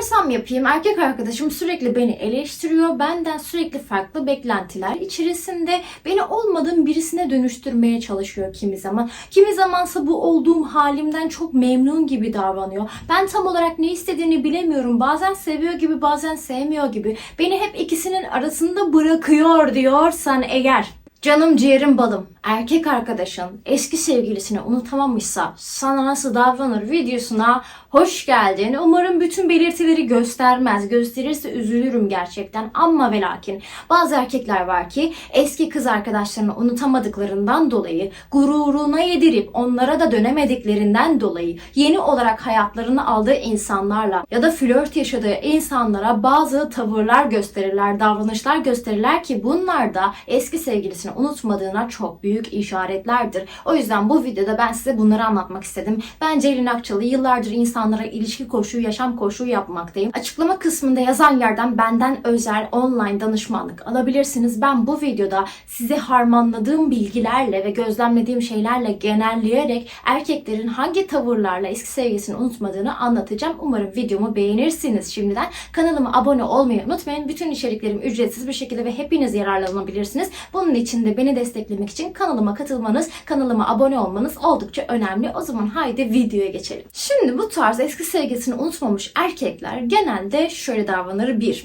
yaparsam yapayım erkek arkadaşım sürekli beni eleştiriyor. Benden sürekli farklı beklentiler içerisinde beni olmadığım birisine dönüştürmeye çalışıyor kimi zaman. Kimi zamansa bu olduğum halimden çok memnun gibi davranıyor. Ben tam olarak ne istediğini bilemiyorum. Bazen seviyor gibi bazen sevmiyor gibi. Beni hep ikisinin arasında bırakıyor diyorsan eğer Canım ciğerim balım, erkek arkadaşın eski sevgilisini unutamamışsa sana nasıl davranır videosuna hoş geldin. Umarım bütün belirtileri göstermez. Gösterirse üzülürüm gerçekten. Ama ve lakin bazı erkekler var ki eski kız arkadaşlarını unutamadıklarından dolayı gururuna yedirip onlara da dönemediklerinden dolayı yeni olarak hayatlarını aldığı insanlarla ya da flört yaşadığı insanlara bazı tavırlar gösterirler, davranışlar gösterirler ki bunlar da eski sevgilisini unutmadığına çok büyük işaretlerdir. O yüzden bu videoda ben size bunları anlatmak istedim. Ben Ceylin Akçalı yıllardır insanlara ilişki koşuğu, yaşam koşuğu yapmaktayım. Açıklama kısmında yazan yerden benden özel online danışmanlık alabilirsiniz. Ben bu videoda size harmanladığım bilgilerle ve gözlemlediğim şeylerle genelleyerek erkeklerin hangi tavırlarla eski sevgilisini unutmadığını anlatacağım. Umarım videomu beğenirsiniz şimdiden. Kanalıma abone olmayı unutmayın. Bütün içeriklerim ücretsiz bir şekilde ve hepiniz yararlanabilirsiniz. Bunun için de beni desteklemek için kanalıma katılmanız, kanalıma abone olmanız oldukça önemli. O zaman haydi videoya geçelim. Şimdi bu tarz eski sevgilisini unutmamış erkekler genelde şöyle davranır. Bir,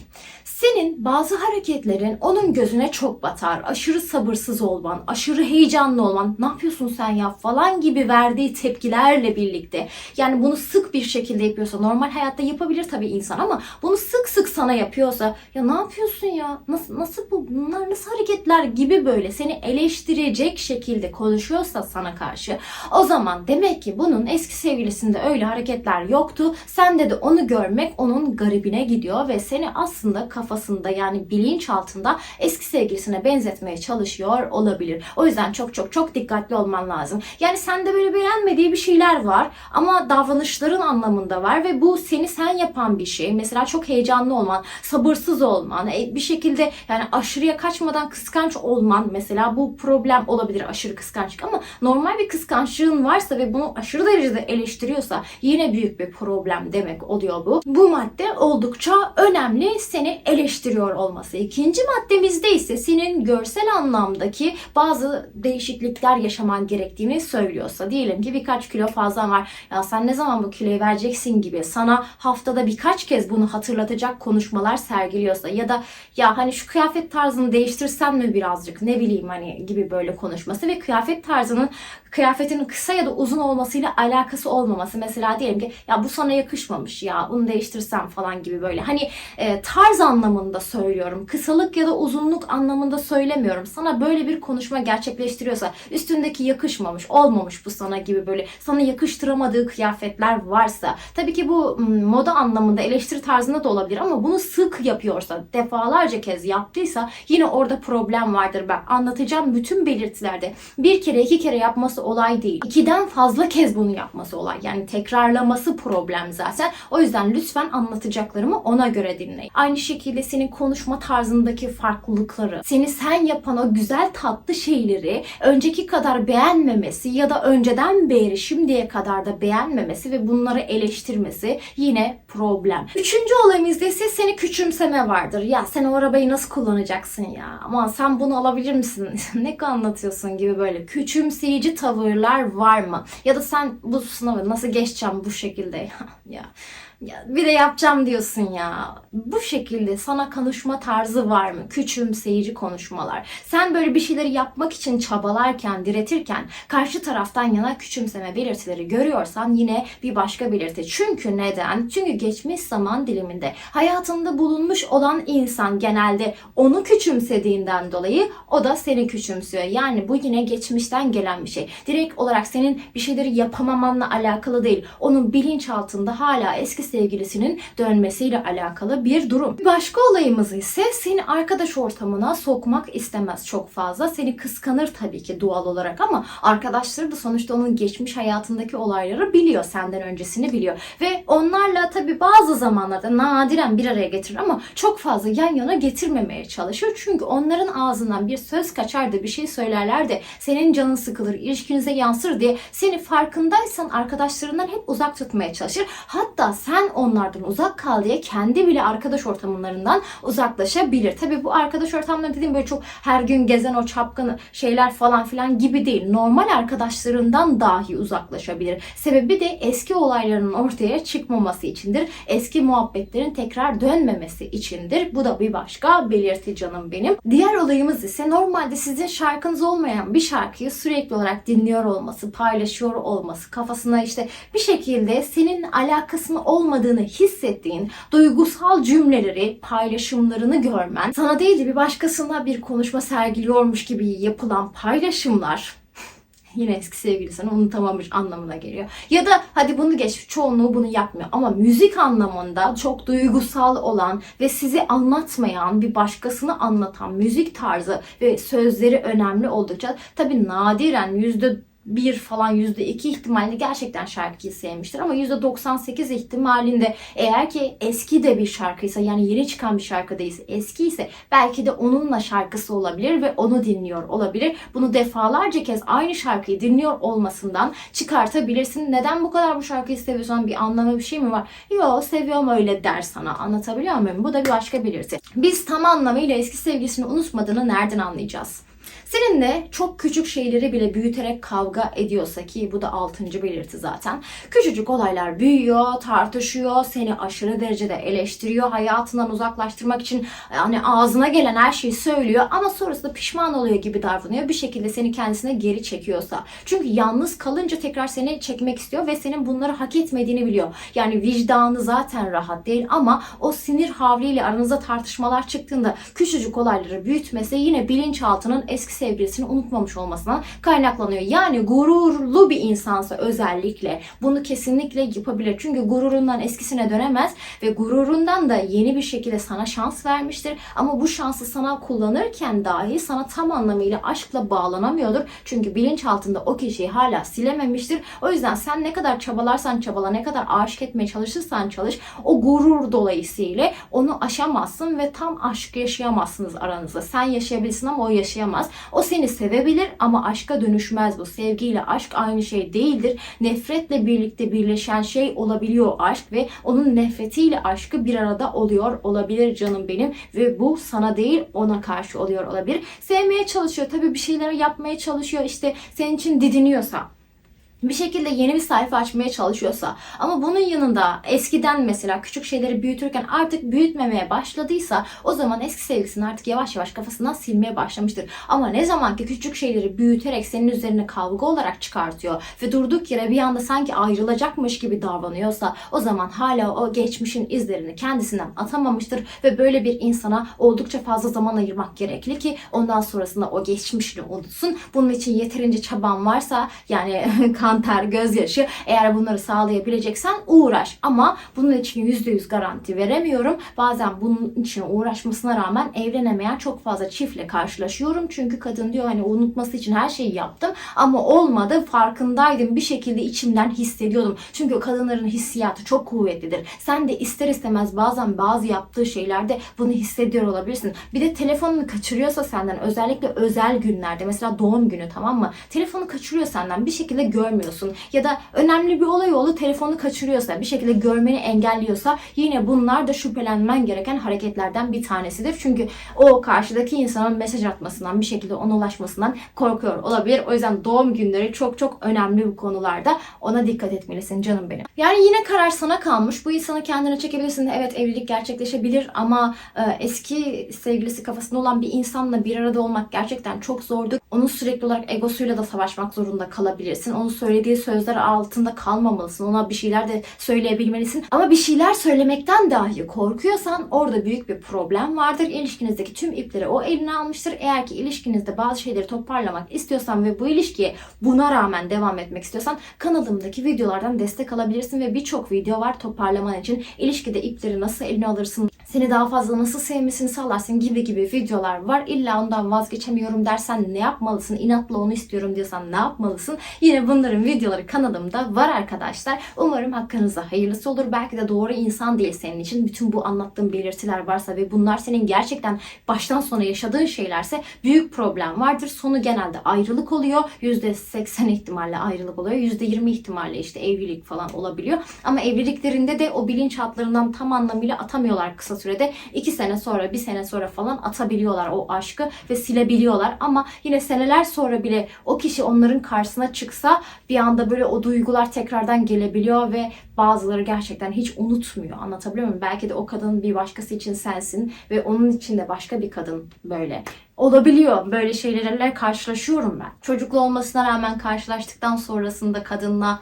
senin bazı hareketlerin onun gözüne çok batar. Aşırı sabırsız olman, aşırı heyecanlı olman, ne yapıyorsun sen ya falan gibi verdiği tepkilerle birlikte. Yani bunu sık bir şekilde yapıyorsa, normal hayatta yapabilir tabii insan ama bunu sık sık sana yapıyorsa, ya ne yapıyorsun ya, nasıl, nasıl bu, bunlar nasıl hareketler gibi böyle seni eleştirecek şekilde konuşuyorsa sana karşı, o zaman demek ki bunun eski sevgilisinde öyle hareketler yoktu. Sende de onu görmek onun garibine gidiyor ve seni aslında kafasında yani bilinçaltında eski sevgilisine benzetmeye çalışıyor olabilir. O yüzden çok çok çok dikkatli olman lazım. Yani sende böyle beğenmediği bir şeyler var ama davranışların anlamında var ve bu seni sen yapan bir şey. Mesela çok heyecanlı olman, sabırsız olman, e, bir şekilde yani aşırıya kaçmadan kıskanç olman mesela bu problem olabilir aşırı kıskançlık ama normal bir kıskançlığın varsa ve bunu aşırı derecede eleştiriyorsa yine büyük bir problem demek oluyor bu. Bu madde oldukça önemli seni eleştiriyor olması. İkinci maddemizde ise senin görsel anlamdaki bazı değişiklikler yaşaman gerektiğini söylüyorsa. Diyelim ki birkaç kilo fazla var. Ya sen ne zaman bu kiloyu vereceksin gibi sana haftada birkaç kez bunu hatırlatacak konuşmalar sergiliyorsa ya da ya hani şu kıyafet tarzını değiştirsen mi birazcık ne bileyim hani gibi böyle konuşması ve kıyafet tarzının kıyafetinin kısa ya da uzun olmasıyla alakası olmaması. Mesela diyelim ki ya bu sana yakışmamış ya bunu değiştirsen falan gibi böyle. Hani e, tarz anlamında söylüyorum. Kısalık ya da uzunluk anlamında söylemiyorum. Sana böyle bir konuşma gerçekleştiriyorsa üstündeki yakışmamış, olmamış bu sana gibi böyle sana yakıştıramadığı kıyafetler varsa tabii ki bu moda anlamında eleştiri tarzında da olabilir ama bunu sık yapıyorsa, defalarca kez yaptıysa yine orada problem vardır. Ben anlatacağım bütün belirtilerde bir kere iki kere yapması olay değil. İkiden fazla kez bunu yapması olay. Yani tekrarlaması problem zaten. O yüzden lütfen anlatacaklarımı ona göre dinleyin. Aynı şekilde senin konuşma tarzındaki farklılıkları, seni sen yapan o güzel tatlı şeyleri önceki kadar beğenmemesi ya da önceden beri şimdiye kadar da beğenmemesi ve bunları eleştirmesi yine problem. Üçüncü olayımızda ise seni küçümseme vardır. Ya sen o arabayı nasıl kullanacaksın ya? Aman sen bunu alabilir misin? ne anlatıyorsun gibi böyle küçümseyici tavırlar var mı? Ya da sen bu sınavı nasıl geçeceğim bu şekilde? Ya bir de yapacağım diyorsun ya. Bu şekilde sana konuşma tarzı var mı? Küçümseyici konuşmalar. Sen böyle bir şeyleri yapmak için çabalarken, diretirken karşı taraftan yana küçümseme belirtileri görüyorsan yine bir başka belirti. Çünkü neden? Çünkü geçmiş zaman diliminde hayatında bulunmuş olan insan genelde onu küçümsediğinden dolayı o da seni küçümsüyor. Yani bu yine geçmişten gelen bir şey. Direkt olarak senin bir şeyleri yapamamanla alakalı değil. Onun bilinçaltında hala eski sevgilisinin dönmesiyle alakalı bir durum. Bir başka olayımız ise seni arkadaş ortamına sokmak istemez çok fazla. Seni kıskanır tabii ki doğal olarak ama arkadaşları da sonuçta onun geçmiş hayatındaki olayları biliyor. Senden öncesini biliyor. Ve onlarla tabii bazı zamanlarda nadiren bir araya getirir ama çok fazla yan yana getirmemeye çalışır. Çünkü onların ağzından bir söz kaçar da bir şey söylerler de senin canın sıkılır, ilişkinize yansır diye seni farkındaysan arkadaşlarından hep uzak tutmaya çalışır. Hatta sen sen onlardan uzak kal diye kendi bile arkadaş ortamlarından uzaklaşabilir. Tabii bu arkadaş ortamları dediğim böyle çok her gün gezen o çapkın şeyler falan filan gibi değil. Normal arkadaşlarından dahi uzaklaşabilir. Sebebi de eski olayların ortaya çıkmaması içindir. Eski muhabbetlerin tekrar dönmemesi içindir. Bu da bir başka belirti canım benim. Diğer olayımız ise normalde sizin şarkınız olmayan bir şarkıyı sürekli olarak dinliyor olması, paylaşıyor olması, kafasına işte bir şekilde senin alakasının olmadığını hissettiğin duygusal cümleleri, paylaşımlarını görmen, sana değil de bir başkasına bir konuşma sergiliyormuş gibi yapılan paylaşımlar yine eski sevgilisini unutamamış anlamına geliyor. Ya da hadi bunu geç çoğunluğu bunu yapmıyor ama müzik anlamında çok duygusal olan ve sizi anlatmayan bir başkasını anlatan müzik tarzı ve sözleri önemli oldukça tabii nadiren yüzde bir falan yüzde iki ihtimalle gerçekten şarkıyı sevmiştir ama yüzde 98 ihtimalinde eğer ki eski de bir şarkıysa yani yeni çıkan bir şarkı değilse eski ise belki de onunla şarkısı olabilir ve onu dinliyor olabilir. Bunu defalarca kez aynı şarkıyı dinliyor olmasından çıkartabilirsin. Neden bu kadar bu şarkıyı seviyorsan bir anlamı bir şey mi var? Yo seviyorum öyle der sana. Anlatabiliyor muyum? Bu da bir başka belirti. Biz tam anlamıyla eski sevgilisini unutmadığını nereden anlayacağız? Seninle çok küçük şeyleri bile büyüterek kavga ediyorsa ki bu da altıncı belirti zaten. Küçücük olaylar büyüyor, tartışıyor, seni aşırı derecede eleştiriyor, hayatından uzaklaştırmak için yani ağzına gelen her şeyi söylüyor ama sonrasında pişman oluyor gibi davranıyor. Bir şekilde seni kendisine geri çekiyorsa. Çünkü yalnız kalınca tekrar seni çekmek istiyor ve senin bunları hak etmediğini biliyor. Yani vicdanı zaten rahat değil ama o sinir havliyle aranızda tartışmalar çıktığında küçücük olayları büyütmesi yine bilinçaltının eski sevgilisini unutmamış olmasına kaynaklanıyor. Yani gururlu bir insansa özellikle bunu kesinlikle yapabilir. Çünkü gururundan eskisine dönemez ve gururundan da yeni bir şekilde sana şans vermiştir. Ama bu şansı sana kullanırken dahi sana tam anlamıyla aşkla bağlanamıyordur. Çünkü bilinç altında o kişiyi hala silememiştir. O yüzden sen ne kadar çabalarsan çabala, ne kadar aşık etmeye çalışırsan çalış, o gurur dolayısıyla onu aşamazsın ve tam aşk yaşayamazsınız aranızda. Sen yaşayabilirsin ama o yaşayamaz. O seni sevebilir ama aşka dönüşmez bu. Sevgiyle aşk aynı şey değildir. Nefretle birlikte birleşen şey olabiliyor aşk ve onun nefretiyle aşkı bir arada oluyor olabilir canım benim ve bu sana değil ona karşı oluyor olabilir. Sevmeye çalışıyor tabii bir şeyler yapmaya çalışıyor işte senin için didiniyorsa bir şekilde yeni bir sayfa açmaya çalışıyorsa ama bunun yanında eskiden mesela küçük şeyleri büyütürken artık büyütmemeye başladıysa o zaman eski sevgisini artık yavaş yavaş kafasından silmeye başlamıştır. Ama ne zaman ki küçük şeyleri büyüterek senin üzerine kavga olarak çıkartıyor ve durduk yere bir anda sanki ayrılacakmış gibi davranıyorsa o zaman hala o geçmişin izlerini kendisinden atamamıştır ve böyle bir insana oldukça fazla zaman ayırmak gerekli ki ondan sonrasında o geçmişini unutsun. Bunun için yeterince çaban varsa yani kan ter, gözyaşı eğer bunları sağlayabileceksen uğraş. Ama bunun için %100 garanti veremiyorum. Bazen bunun için uğraşmasına rağmen evlenemeyen çok fazla çiftle karşılaşıyorum. Çünkü kadın diyor hani unutması için her şeyi yaptım ama olmadı. Farkındaydım. Bir şekilde içimden hissediyordum. Çünkü kadınların hissiyatı çok kuvvetlidir. Sen de ister istemez bazen bazı yaptığı şeylerde bunu hissediyor olabilirsin. Bir de telefonunu kaçırıyorsa senden özellikle özel günlerde mesela doğum günü tamam mı? Telefonu kaçırıyor senden bir şekilde görmüyorsun. Ya da önemli bir olay oldu telefonu kaçırıyorsa bir şekilde görmeni engelliyorsa yine bunlar da şüphelenmen gereken hareketlerden bir tanesidir. Çünkü o karşıdaki insanın mesaj atmasından bir şekilde ona ulaşmasından korkuyor olabilir. O yüzden doğum günleri çok çok önemli bu konularda. Ona dikkat etmelisin canım benim. Yani yine karar sana kalmış. Bu insanı kendine çekebilirsin. Evet evlilik gerçekleşebilir ama e, eski sevgilisi kafasında olan bir insanla bir arada olmak gerçekten çok zordu. Onun sürekli olarak egosuyla da savaşmak zorunda kalabilirsin. Onun söylediği sözler altında kalmamalısın. Ona bir şeyler de söyleyebilmelisin. Ama bir şeyler söylemekten dahi korkuyorsan orada büyük bir problem vardır. İlişkinizdeki tüm ipleri o eline almıştır. Eğer ki ilişkinizde bazı şeyleri toparlamak istiyorsan ve bu ilişkiye buna rağmen devam etmek istiyorsan kanalımdaki videolardan destek alabilirsin ve birçok video var toparlaman için. İlişkide ipleri nasıl eline alırsın, seni daha fazla nasıl sevmesini sağlarsın gibi gibi videolar var. İlla ondan vazgeçemiyorum dersen ne yapmalısın? İnatla onu istiyorum diyorsan ne yapmalısın? Yine bunların videoları kanalımda var arkadaşlar. Umarım hakkınızda hayırlısı olur. Belki de doğru insan değil senin için. Bütün bu anlattığım belirtiler varsa ve bunlar senin gerçekten baştan sona yaşadığın şeylerse büyük problem vardır. Sonu genelde ayrılık oluyor. %80 ihtimalle ayrılık oluyor. %20 ihtimalle işte evlilik falan olabiliyor. Ama evliliklerinde de o bilinçaltlarından tam anlamıyla atamıyorlar kısa sürede. 2 sene sonra, bir sene sonra falan atabiliyorlar o aşkı ve silebiliyorlar. Ama yine seneler sonra bile o kişi onların karşısına çıksa bir anda böyle o duygular tekrardan gelebiliyor ve bazıları gerçekten hiç unutmuyor. Anlatabiliyor muyum? Belki de o kadın bir başkası için sensin ve onun için de başka bir kadın böyle olabiliyor. Böyle şeylerle karşılaşıyorum ben. Çocuklu olmasına rağmen karşılaştıktan sonrasında kadınla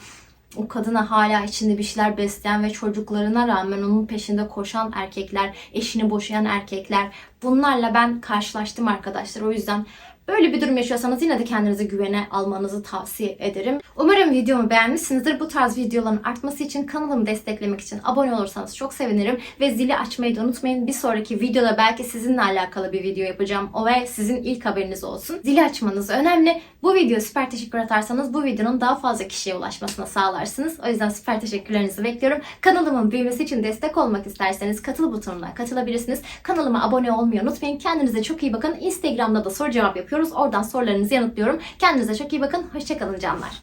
o kadına hala içinde bir şeyler besleyen ve çocuklarına rağmen onun peşinde koşan erkekler, eşini boşayan erkekler bunlarla ben karşılaştım arkadaşlar. O yüzden Böyle bir durum yaşıyorsanız yine de kendinize güvene almanızı tavsiye ederim. Umarım videomu beğenmişsinizdir. Bu tarz videoların artması için kanalımı desteklemek için abone olursanız çok sevinirim. Ve zili açmayı da unutmayın. Bir sonraki videoda belki sizinle alakalı bir video yapacağım. O ve sizin ilk haberiniz olsun. Zili açmanız önemli. Bu videoya süper teşekkür atarsanız bu videonun daha fazla kişiye ulaşmasına sağlarsınız. O yüzden süper teşekkürlerinizi bekliyorum. Kanalımın büyümesi için destek olmak isterseniz katıl butonuna katılabilirsiniz. Kanalıma abone olmayı unutmayın. Kendinize çok iyi bakın. Instagram'da da soru cevap yapıyoruz. Oradan sorularınızı yanıtlıyorum. Kendinize çok iyi bakın. Hoşçakalın canlar.